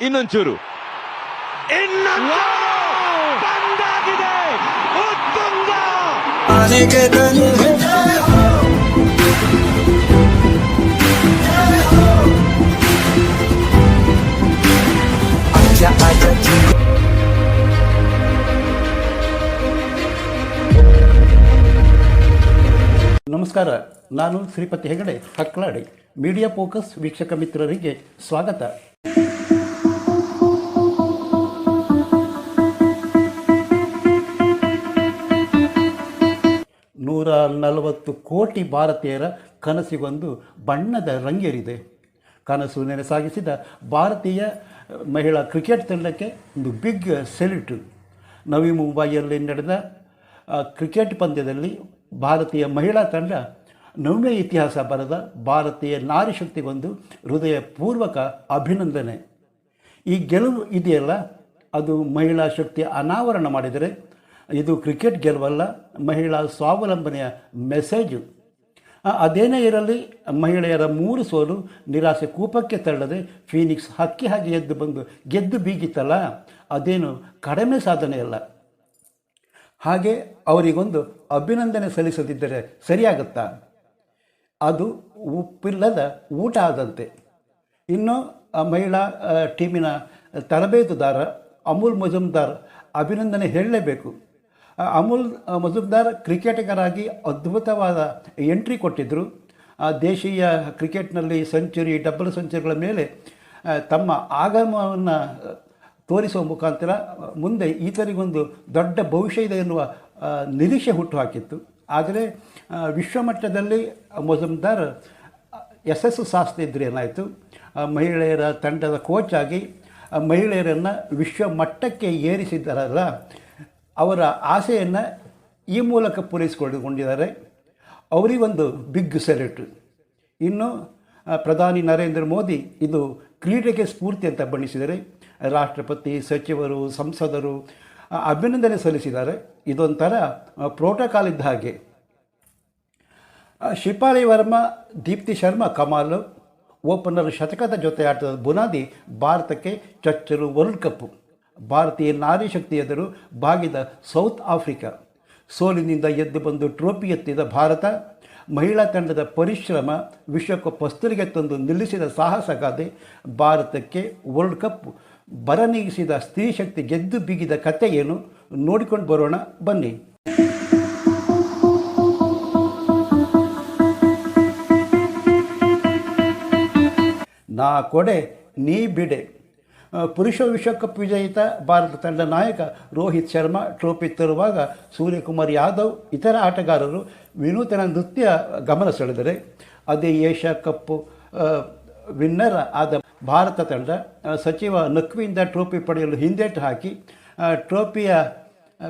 ಇನ್ನೊಂಚೂರು. ಬಂದಾಗಿದೆ. ಉತ್ತುಂಗ. ನಮಸ್ಕಾರ ನಾನು ಶ್ರೀಪತಿ ಹೆಗಡೆ ಹಕ್ಲಾಡಿ. ಮೀಡಿಯಾ ಫೋಕಸ್ ವೀಕ್ಷಕ ಮಿತ್ರರಿಗೆ ಸ್ವಾಗತ. ನಲವತ್ತು ಕೋಟಿ ಭಾರತೀಯರ ಕನಸಿಗೊಂದು ಬಣ್ಣದ ರಂಗೇರಿದೆ. ಕನಸು ನೆನೆಸಾಗಿಸಿದ ಭಾರತೀಯ ಮಹಿಳಾ ಕ್ರಿಕೆಟ್ ತಂಡಕ್ಕೆ ಒಂದು ಬಿಗ್ ಸೆಲ್ಯೂಟು. ನವಿ ಮುಂಬೈಯಲ್ಲಿ ನಡೆದ ಕ್ರಿಕೆಟ್ ಪಂದ್ಯದಲ್ಲಿ ಭಾರತೀಯ ಮಹಿಳಾ ತಂಡ ನವ್ಯ ಇತಿಹಾಸ ಬರೆದ ಭಾರತೀಯ ನಾರಿ ಶಕ್ತಿಗೊಂದು ಹೃದಯಪೂರ್ವಕ ಅಭಿನಂದನೆ. ಈ ಗೆಲುವು ಇದೆಯಲ್ಲ, ಅದು ಮಹಿಳಾ ಶಕ್ತಿ ಅನಾವರಣ ಮಾಡಿದರೆ ಇದು ಕ್ರಿಕೆಟ್ ಗೆಲುವಲ್ಲ, ಮಹಿಳಾ ಸ್ವಾವಲಂಬನೆಯ ಮೆಸೇಜು. ಅದೇನೇ ಇರಲಿ, ಮಹಿಳೆಯರ ಮೂರು ಸೋಲು ನಿರಾಸೆ ಕೂಪಕ್ಕೆ ತಳ್ಳದೆ ಫೀನಿಕ್ಸ್ ಹಕ್ಕಿ ಹಾಗೆ ಎದ್ದು ಬಂದು ಗೆದ್ದು ಬೀಗಿತ್ತಲ್ಲ, ಅದೇನು ಕಡಿಮೆ ಸಾಧನೆಯಲ್ಲ. ಹಾಗೆ ಅವರಿಗೊಂದು ಅಭಿನಂದನೆ ಸಲ್ಲಿಸದಿದ್ದರೆ ಸರಿಯಾಗುತ್ತಾ? ಅದು ಉಪ್ಪಿಲ್ಲದ ಊಟ ಆದಂತೆ. ಇನ್ನು ಮಹಿಳಾ ಟೀಮಿನ ತರಬೇತುದಾರ ಅಮೂಲ್ ಮಜುಮ್ದಾರ್ ಅಭಿನಂದನೆ ಹೇಳಲೇಬೇಕು. ಅಮೂಲ್ ಮಜುಮ್ದಾರ್ ಕ್ರಿಕೆಟಿಗರಾಗಿ ಅದ್ಭುತವಾದ ಎಂಟ್ರಿ ಕೊಟ್ಟಿದ್ದರು ದೇಶೀಯ ಕ್ರಿಕೆಟ್ನಲ್ಲಿ ಸೆಂಚುರಿ, ಡಬಲ್ ಸೆಂಚುರಿಗಳ ಮೇಲೆ ತಮ್ಮ ಆಗಮನವನ್ನು ತೋರಿಸುವ ಮುಖಾಂತರ ಮುಂದೆ ಈತನಿಗೊಂದು ದೊಡ್ಡ ಭವಿಷ್ಯ ಇದೆ ಎನ್ನುವ ನಿರೀಕ್ಷೆ ನಿರೀಕ್ಷೆ ಹುಟ್ಟುಹಾಕಿತ್ತು. ಆದರೆ ವಿಶ್ವಮಟ್ಟದಲ್ಲಿ ಮಜುಮ್ದಾರ್ ಯಶಸ್ಸು ಸಾಸ್ತಿದ್ರೆ ಏನಾಯಿತು? ಮಹಿಳೆಯರ ತಂಡದ ಕೋಚ್ ಆಗಿ ಮಹಿಳೆಯರನ್ನು ವಿಶ್ವಮಟ್ಟಕ್ಕೆ ಏರಿಸಿದ್ದಾರಲ್ಲ? ಅವರ ಆಸೆಯನ್ನು ಈ ಮೂಲಕ ಪೂರೈಸಿಕೊಳ್ಳಿಕೊಂಡಿದ್ದಾರೆ ಅವರಿಗೊಂದು ಬಿಗ್ ಸೆಲ್ಯೂಟ್ ಇನ್ನು ಪ್ರಧಾನಿ ನರೇಂದ್ರ ಮೋದಿ ಇದು ಕ್ರೀಡೆಗೆ ಸ್ಫೂರ್ತಿ ಅಂತ ಬಣ್ಣಿಸಿದರೆ ರಾಷ್ಟ್ರಪತಿ, ಸಚಿವರು, ಸಂಸದರು ಅಭಿನಂದನೆ ಸಲ್ಲಿಸಿದ್ದಾರೆ. ಇದೊಂಥರ ಪ್ರೋಟೋಕಾಲ್ ಇದ್ದ ಹಾಗೆ. ಶಿಪಾಲಿ ವರ್ಮಾ, ದೀಪ್ತಿ ಶರ್ಮಾ, ಕಮಾಲ್, ಓಪನರ್ ಶತಕದ ಜೊತೆ ಆಟದ ಬುನಾದಿ ಭಾರತಕ್ಕೆ ಚಚ್ಚರು ವರ್ಲ್ಡ್ ಕಪ್. ಭಾರತೀಯ ನಾರಿ ಶಕ್ತಿ ಎದುರು ಬಾಗಿದ ಸೌತ್ ಆಫ್ರಿಕಾ. ಸೋಲಿನಿಂದ ಎದ್ದು ಬಂದು ಟ್ರೋಫಿ ಎತ್ತಿದ ಭಾರತ, ಮಹಿಳಾ ತಂಡದ ಪರಿಶ್ರಮ, ವಿಶ್ವಕಪ್ ಹಸ್ತರಿಗೆ ತಂದು ನಿಲ್ಲಿಸಿದ ಸಾಹಸಗಾದೆ ಭಾರತಕ್ಕೆ ವರ್ಲ್ಡ್ ಕಪ್ ಬರನೀಗಿಸಿದ ಸ್ತ್ರೀ ಶಕ್ತಿ ಗೆದ್ದು ಬಿಗಿದ ಕಥೆ ಏನು? ನೋಡಿಕೊಂಡು ಬರೋಣ, ಬನ್ನಿ. ನಾ ಕೊಡೆ, ನೀ ಬಿಡೆ. ಪುರುಷ ವಿಶ್ವಕಪ್ ವಿಜೇತ ಭಾರತ ತಂಡ ನಾಯಕ ರೋಹಿತ್ ಶರ್ಮಾ ಟ್ರೋಫಿ ತರುವಾಗ ಸೂರ್ಯಕುಮಾರ್ ಯಾದವ್ ಇತರ ಆಟಗಾರರು ವಿನೂತನ ನೃತ್ಯ ಗಮನ ಸೆಳೆದರೆ ಅದೇ ಏಷ್ಯಾ ಕಪ್ ವಿನ್ನರ್ ಆದ ಭಾರತ ತಂಡ ಸಚಿವ ನಕ್ವಿಯಿಂದ ಟ್ರೋಫಿ ಪಡೆಯಲು ಹಿಂದೇಟು ಹಾಕಿ ಟ್ರೋಫಿಯ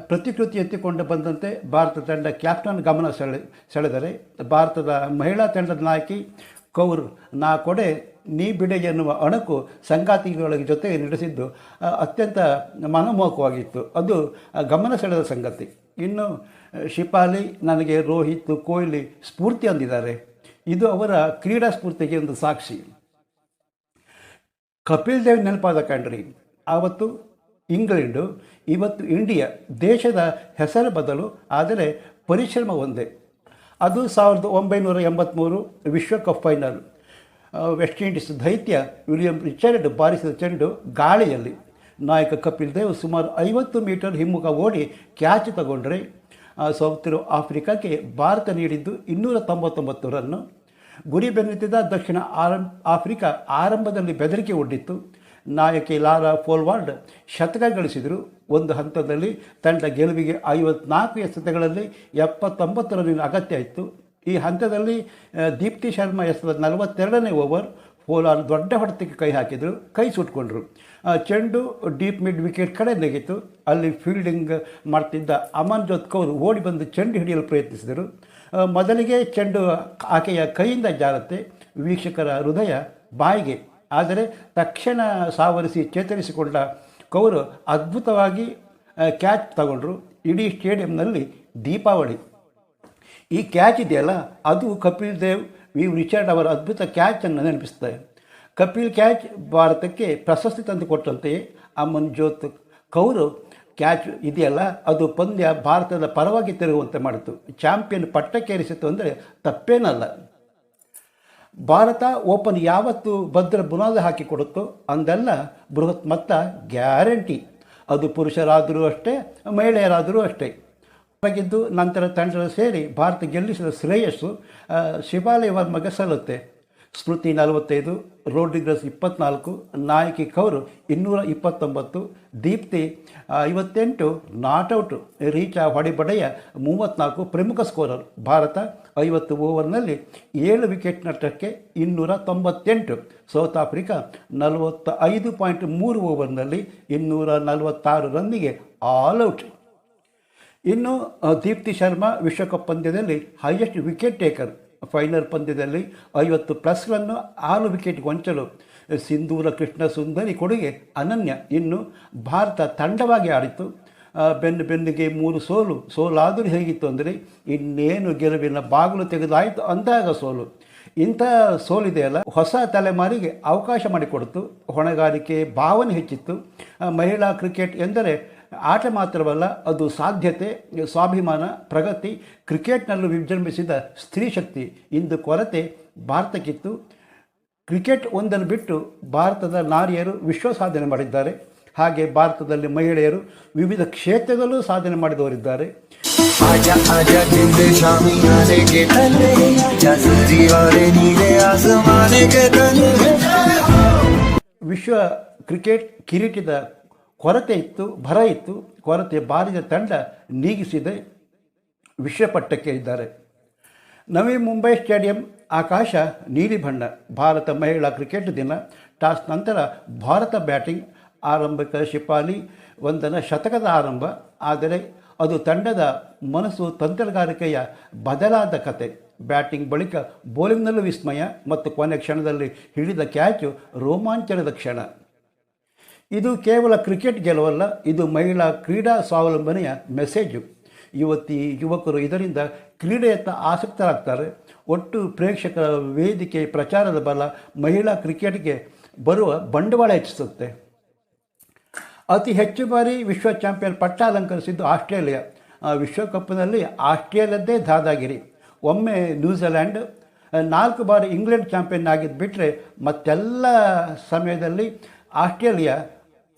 ಪ್ರತಿಕೃತಿ ಎತ್ತಿಕೊಂಡು ಬಂದಂತೆ ಭಾರತ ತಂಡ ಕ್ಯಾಪ್ಟನ್ ಗಮನ ಸೆಳೆ, ಸೆಳೆದರೆ ಭಾರತದ ಮಹಿಳಾ ತಂಡದ ನಾಯಕಿ ಕೌರ್, ನಾ ಕೊಡೆ ನೀ ಬಿಡೆ ಎನ್ನುವ ಅಣಕು ಸಂಗಾತಿಗಳ ಜೊತೆ ನಡೆಸಿದ್ದು ಅತ್ಯಂತ ಮನಮೋಹಕವಾಗಿತ್ತು. ಅದು ಗಮನ ಸೆಳೆದ ಸಂಗತಿ. ಇನ್ನು ಶಿಪಾಲಿ ನನಗೆ ರೋಹಿತ್ ಕೊಹ್ಲಿ ಸ್ಫೂರ್ತಿ ಅಂದಿದ್ದಾರೆ. ಇದು ಅವರ ಕ್ರೀಡಾ ಸ್ಫೂರ್ತಿಗೆ ಒಂದು ಸಾಕ್ಷಿ. ಕಪಿಲ್ ದೇವ್ ನೆನಪಾದ ಕಂಡ್ರಿ ಆವತ್ತು ಇಂಗ್ಲೆಂಡು, ಇವತ್ತು ಇಂಡಿಯಾ ದೇಶದ ಹೆಸರು ಬದಲು, ಆದರೆ ಪರಿಶ್ರಮ ಒಂದೇ. ಅದು ಸಾವಿರದ ಒಂಬೈನೂರ ಎಂಬತ್ತ್ಮೂರು ವಿಶ್ವಕಪ್ ಫೈನಲ್. ವೆಸ್ಟ್ ಇಂಡೀಸ್ ದೈತ್ಯ ವಿಲಿಯಂ ರಿಚರ್ಡ್ ಬಾರಿಸಿದ ಚೆಂಡು ಗಾಳಿಯಲ್ಲಿ. ನಾಯಕ ಕಪಿಲ್ ದೇವ್ ಸುಮಾರು ಐವತ್ತು ಮೀಟರ್ ಹಿಮ್ಮುಖ ಓಡಿ ಕ್ಯಾಚ್ ತಗೊಂಡ್ರೆ ಸೌತ್ ಆಫ್ರಿಕಾಕ್ಕೆ ಭಾರತ ನೀಡಿದ್ದು ಇನ್ನೂರ ತೊಂಬತ್ತೊಂಬತ್ತು ರನ್ನು. ಗುರಿ ಬೆನ್ನತ್ತಿದ ದಕ್ಷಿಣ ಆರಂ, ಆಫ್ರಿಕಾ ಆರಂಭದಲ್ಲಿ ಬೆದರಿಕೆ ಒಡ್ಡಿತ್ತು. ನಾಯಕಿ ಲಾರಾ ಫೋಲ್ವಾರ್ಡ್ ಶತಕ ಗಳಿಸಿದರು. ಒಂದು ಹಂತದಲ್ಲಿ ತಂಡ ಗೆಲುವಿಗೆ ಐವತ್ನಾಲ್ಕು ಎಸೆತಗಳಲ್ಲಿ ಎಪ್ಪತ್ತೊಂಬತ್ತು ರನ್ನಿನ ಅಗತ್ಯ ಇತ್ತು. ಈ ಹಂತದಲ್ಲಿ ದೀಪ್ತಿ ಶರ್ಮಾ ಎಸೆದ ನಲವತ್ತೆರಡನೇ ಓವರ್ ಫೋಲಾರ್ ದೊಡ್ಡ ಹೊಡೆತಕ್ಕೆ ಕೈ ಹಾಕಿದರು, ಕೈ ಸುಟ್ಕೊಂಡ್ರು. ಚೆಂಡು ಡೀಪ್ ಮಿಡ್ ವಿಕೆಟ್ ಕಡೆ ನೆಗೆತು. ಅಲ್ಲಿ ಫೀಲ್ಡಿಂಗ್ ಮಾಡ್ತಿದ್ದ ಅಮನ್ಜೋತ್ ಕೌರ್ ಓಡಿ ಬಂದು ಚೆಂಡು ಹಿಡಿಯಲು ಪ್ರಯತ್ನಿಸಿದರು. ಮೊದಲಿಗೆ ಚೆಂಡು ಆಕೆಯ ಕೈಯಿಂದ ಜಾರತ್ತೆ. ವೀಕ್ಷಕರ ಹೃದಯ ಬಾಯಿಗೆ ಆದರೆ ತಕ್ಷಣ ಸಾವರಿಸಿ ಚೇತರಿಸಿಕೊಂಡ ಕೌರ್ ಅದ್ಭುತವಾಗಿ ಕ್ಯಾಚ್ ತಗೊಂಡ್ರು. ಇಡೀ ಸ್ಟೇಡಿಯಂನಲ್ಲಿ ದೀಪಾವಳಿ. ಈ ಕ್ಯಾಚ್ ಇದೆಯಲ್ಲ? ಅದು ಕಪಿಲ್ ದೇವ್, ವಿ. ರಿಚರ್ಡ್ ಅವರ ಅದ್ಭುತ ಕ್ಯಾಚನ್ನು ನೆನಪಿಸ್ತದೆ ಕಪಿಲ್ ಕ್ಯಾಚ್ ಭಾರತಕ್ಕೆ ಪ್ರಶಸ್ತಿ ತಂದು ಕೊಟ್ಟಂತೆಯೇ ಅಮನ್ಜೋತ್ ಕೌರ್ ಕ್ಯಾಚ್ ಇದೆಯಲ್ಲ? ಅದು ಪಂದ್ಯ ಭಾರತದ ಪರವಾಗಿ ತಿರುಗುವಂತೆ ಮಾಡಿತು. ಚಾಂಪಿಯನ್ ಪಟ್ಟಕ್ಕೇರಿಸಿತು ಅಂದರೆ ತಪ್ಪೇನಲ್ಲ. ಭಾರತ ಓಪನ್ ಯಾವತ್ತು ಭದ್ರ ಬುನಾದಿ ಹಾಕಿಕೊಡುತ್ತೋ ಅಂದೆಲ್ಲ ಬೃಹತ್ ಮೊತ್ತ ಗ್ಯಾರಂಟಿ. ಅದು ಪುರುಷರಾದರೂ ಅಷ್ಟೇ, ಮಹಿಳೆಯರಾದರೂ ಅಷ್ಟೇ. ಹಾಗಿದ್ದು ನಂತರ ತಂಡ ಸೇರಿ ಭಾರತ ಗೆಲ್ಲಿಸಿದ ಶ್ರೇಯಸ್ಸು ಶಿವಾಲಯ ಶಿವಾಲಿ ವರ್ಮಗೆ ಸಲ್ಲುತ್ತೆ. ಸ್ಮೃತಿ ನಲವತ್ತೈದು ರೋಡ್ರಿಗ್ರಸ್ ಇಪ್ಪತ್ನಾಲ್ಕು, ನಾಯಕಿ ಕೌರ್ ಇನ್ನೂರ ಇಪ್ಪತ್ತೊಂಬತ್ತು, ದೀಪ್ತಿ ಐವತ್ತೆಂಟು ನಾಟ್ಔಟು ರೀಚಾ ಹೊಡಿಬಡೆಯ ಮೂವತ್ತ್ನಾಲ್ಕು ಪ್ರಮುಖ ಸ್ಕೋರರ್. ಭಾರತ ಐವತ್ತು ಓವರ್ನಲ್ಲಿ ಏಳು ವಿಕೆಟ್ ನಷ್ಟಕ್ಕೆ ಇನ್ನೂರ ತೊಂಬತ್ತೆಂಟು. ಸೌತ್ ಆಫ್ರಿಕಾ ನಲವತ್ತ ಐದು ಪಾಯಿಂಟ್ ಮೂರು ಓವರ್ನಲ್ಲಿ ಇನ್ನೂರ ನಲವತ್ತಾರು ರನ್ನಿಗೆ ಆಲ್ ಔಟ್. ಇನ್ನು ದೀಪ್ತಿ ಶರ್ಮಾ ವಿಶ್ವಕಪ್ ಪಂದ್ಯದಲ್ಲಿ ಹೈಯೆಸ್ಟ್ ವಿಕೆಟ್ ಟೇಕರ್. ಫೈನಲ್ ಪಂದ್ಯದಲ್ಲಿ ಐವತ್ತು ಪ್ಲಸ್ ರನ್ನು ಆರು ವಿಕೆಟ್ ಗೊಂಚಲು ಸಿಂಧೂರ ಕೃಷ್ಣ ಸುಂದರಿ ಕೊಡುಗೆ ಅನನ್ಯ. ಇನ್ನು, ಭಾರತ ತಂಡವಾಗಿ ಆಡಿತು. ಬೆನ್ನು ಬೆನ್ನಿಗೆ ಮೂರು ಸೋಲು. ಸೋಲಾದರೂ ಹೇಗಿತ್ತು ಅಂದರೆ, ಇನ್ನೇನು ಗೆಲುವಿನ ಬಾಗಿಲು ತೆಗೆದಾಯಿತು ಅಂದಾಗ ಸೋಲು. ಇಂಥ ಸೋಲಿದೆಯಲ್ಲ, ಹೊಸ ತಲೆಮಾರಿಗೆ ಅವಕಾಶ ಮಾಡಿಕೊಡ್ತು. ಹೊಣೆಗಾರಿಕೆ ಭಾವನೆ ಹೆಚ್ಚಿತ್ತು. ಮಹಿಳಾ ಕ್ರಿಕೆಟ್ ಎಂದರೆ, ಆಟ ಮಾತ್ರವಲ್ಲ, ಅದು ಸಾಧ್ಯತೆ, ಸ್ವಾಭಿಮಾನ, ಪ್ರಗತಿ, ಕ್ರಿಕೆಟ್ನಲ್ಲೂ ವಿಜೃಂಭಿಸಿದ ಸ್ತ್ರೀ ಶಕ್ತಿ. ಇಂದು ಕೊರತೆ ಭಾರತಕ್ಕಿತ್ತು. ಕ್ರಿಕೆಟ್ ಒಂದನ್ನು ಬಿಟ್ಟು ಭಾರತದ ನಾರಿಯರು ವಿಶ್ವ ಸಾಧನೆ ಮಾಡಿದ್ದಾರೆ. ಹಾಗೆ ಭಾರತದಲ್ಲಿ ಮಹಿಳೆಯರು ವಿವಿಧ ಕ್ಷೇತ್ರದಲ್ಲೂ ಸಾಧನೆ ಮಾಡಿದವರಿದ್ದಾರೆ. ವಿಶ್ವ ಕ್ರಿಕೆಟ್ ಕಿರೀಟದ ಕೊರತೆ ಇತ್ತು ಭರ ಇತ್ತು ಕೊರತೆ ಬಾರಿದ ತಂಡ ನೀಗಿಸಿದೆ ವಿಶ್ವ ಪಟ್ಟಕ್ಕೆ ಇದ್ದಾರೆ. ನವಿ ಮುಂಬೈ ಸ್ಟೇಡಿಯಂ ಆಕಾಶ ನೀಲಿ ಬಣ್ಣ ಭಾರತ ಮಹಿಳಾ ಕ್ರಿಕೆಟ್ ದಿನ ಟಾಸ್ ನಂತರ ಭಾರತ ಬ್ಯಾಟಿಂಗ್ ಆರಂಭಿಕ ಶಿಪಾಲಿ ಒಂದನ ಶತಕದ ಆರಂಭ. ಆದರೆ ಅದು ತಂಡದ ಮನಸ್ಸು ತಂತ್ರಗಾರಿಕೆಯ ಬದಲಾದ ಕತೆ. ಬ್ಯಾಟಿಂಗ್ ಬಳಿಕ ಬೌಲಿಂಗ್ನಲ್ಲೂ ವಿಸ್ಮಯ ಮತ್ತು ಕೊನೆ ಕ್ಷಣದಲ್ಲಿ ಹಿಡಿದ ಕ್ಯಾಚು ರೋಮಾಂಚನದ ಕ್ಷಣ. ಇದು ಕೇವಲ ಕ್ರಿಕೆಟ್ ಗೆಲುವಲ್ಲ, ಇದು ಮಹಿಳಾ ಕ್ರೀಡಾ ಸ್ವಾವಲಂಬನೆಯ ಮೆಸೇಜು. ಯುವತಿ, ಯುವಕರು ಇದರಿಂದ ಕ್ರೀಡೆಯತ್ತ ಆಸಕ್ತರಾಗ್ತಾರೆ. ಒಟ್ಟು ಪ್ರೇಕ್ಷಕರ ವೇದಿಕೆ ಪ್ರಚಾರದ ಬಲ ಮಹಿಳಾ ಕ್ರಿಕೆಟ್ಗೆ ಬರುವ ಬಂಡವಾಳ ಹೆಚ್ಚಿಸುತ್ತೆ. ಅತಿ ಹೆಚ್ಚು ಬಾರಿ ವಿಶ್ವ ಚಾಂಪಿಯನ್ ಪಟ್ಟ ಅಲಂಕರಿಸಿದ್ದು ಆಸ್ಟ್ರೇಲಿಯಾ. ವಿಶ್ವಕಪ್ನಲ್ಲಿ ಆಸ್ಟ್ರೇಲಿಯದ್ದೇ ದಾದಾಗಿರಿ ಒಮ್ಮೆ ನ್ಯೂಜಿಲ್ಯಾಂಡ್ ನಾಲ್ಕು ಬಾರಿ ಇಂಗ್ಲೆಂಡ್ ಚಾಂಪಿಯನ್ ಆಗಿದ್ದು ಬಿಟ್ಟರೆ ಮತ್ತೆಲ್ಲ ಸಮಯದಲ್ಲಿ ಆಸ್ಟ್ರೇಲಿಯಾ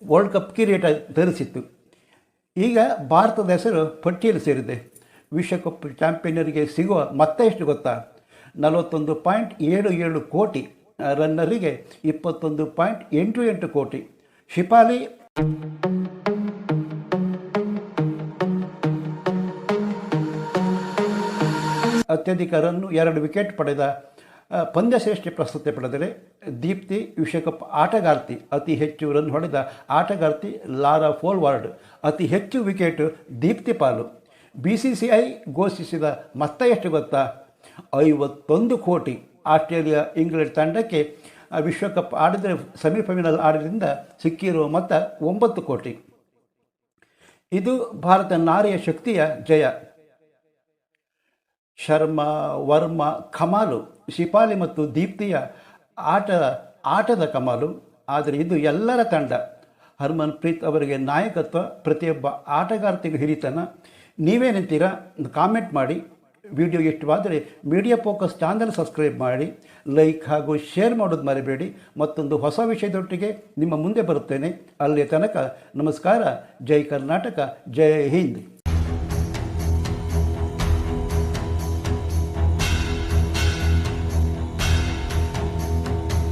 ವರ್ಲ್ಡ್ ಕಪ್ ಕಿರೀಟ ಧರಿಸಿತ್ತು. ಈಗ ಭಾರತದ ಹೆಸರು ಪಟ್ಟಿಯಲ್ಲಿ ಸೇರಿದೆ. ವಿಶ್ವಕಪ್ ಚಾಂಪಿಯನರಿಗೆ ಸಿಗುವ ಮತ್ತೆ ಎಷ್ಟು ಗೊತ್ತಾ? ನಲವತ್ತೊಂದು ಪಾಯಿಂಟ್ ಏಳು ಏಳು ಕೋಟಿ ರನ್ನರಿಗೆ ಇಪ್ಪತ್ತೊಂದು ಪಾಯಿಂಟ್ ಎಂಟು ಎಂಟು ಕೋಟಿ. ಶಿಪಾಲಿ ಅತ್ಯಧಿಕ ರನ್ನು ಎರಡು ವಿಕೆಟ್ ಪಡೆದ ಪಂದ್ಯ ಪಂದ್ಯಶ್ರೇಷ್ಠಿ ಪ್ರಸ್ತುತಿ ಪಡೆದರೆ ದೀಪ್ತಿ ವಿಶ್ವಕಪ್ ಆಟಗಾರ್ತಿ ಅತಿ ಹೆಚ್ಚು ರನ್ ಹೊಡೆದ ಆಟಗಾರ್ತಿ ಲಾರಾ ಫೋಲ್ವಾರ್ಡ್ ಅತಿ ಹೆಚ್ಚು ವಿಕೆಟ್ ದೀಪ್ತಿ ಪಾಲು. ಬಿ ಸಿ ಐ ಘೋಷಿಸಿದ ಮೊತ್ತ ಎಷ್ಟು ಗೊತ್ತಾ? ಐವತ್ತೊಂದು ಕೋಟಿ. ಆಸ್ಟ್ರೇಲಿಯಾ ಇಂಗ್ಲೆಂಡ್ ತಂಡಕ್ಕೆ ವಿಶ್ವಕಪ್ ಆಡಿದರೆ ಸೆಮಿಫೈನಲ್ ಆಡಿದ್ರಿಂದ ಸಿಕ್ಕಿರುವ ಮೊತ್ತ ಒಂಬತ್ತು ಕೋಟಿ. ಇದು ಭಾರತ ನಾರಿಯ ಶಕ್ತಿಯ ಜಯ. ಶರ್ಮಾ, ವರ್ಮಾ, ಕಮಾಲು, ಶಿಪಾಲಿ ಮತ್ತು ದೀಪ್ತಿಯ ಆಟ, ಆಟದ ಕಮಾಲು. ಆದರೆ ಇದು ಎಲ್ಲರ ತಂಡ. ಹರ್ಮನ್ ಪ್ರೀತ್ ಅವರಿಗೆ ನಾಯಕತ್ವ, ಪ್ರತಿಯೊಬ್ಬ ಆಟಗಾರ್ತಿಗೂ ಹಿರಿತನ. ನೀವೇನಂತೀರಾ ಕಾಮೆಂಟ್ ಮಾಡಿ. ವಿಡಿಯೋ ಇಷ್ಟವಾದರೆ ಮೀಡಿಯಾ ಫೋಕಸ್ ಚಾನಲ್ ಸಬ್ಸ್ಕ್ರೈಬ್ ಮಾಡಿ, ಲೈಕ್ ಹಾಗೂ ಶೇರ್ ಮಾಡೋದು ಮರಿಬೇಡಿ. ಮತ್ತೊಂದು ಹೊಸ ವಿಷಯದೊಟ್ಟಿಗೆ ನಿಮ್ಮ ಮುಂದೆ ಬರುತ್ತೇನೆ. ಅಲ್ಲಿಯ ತನಕ ನಮಸ್ಕಾರ. ಜೈ ಕರ್ನಾಟಕ. ಜೈ ಹಿಂದ್.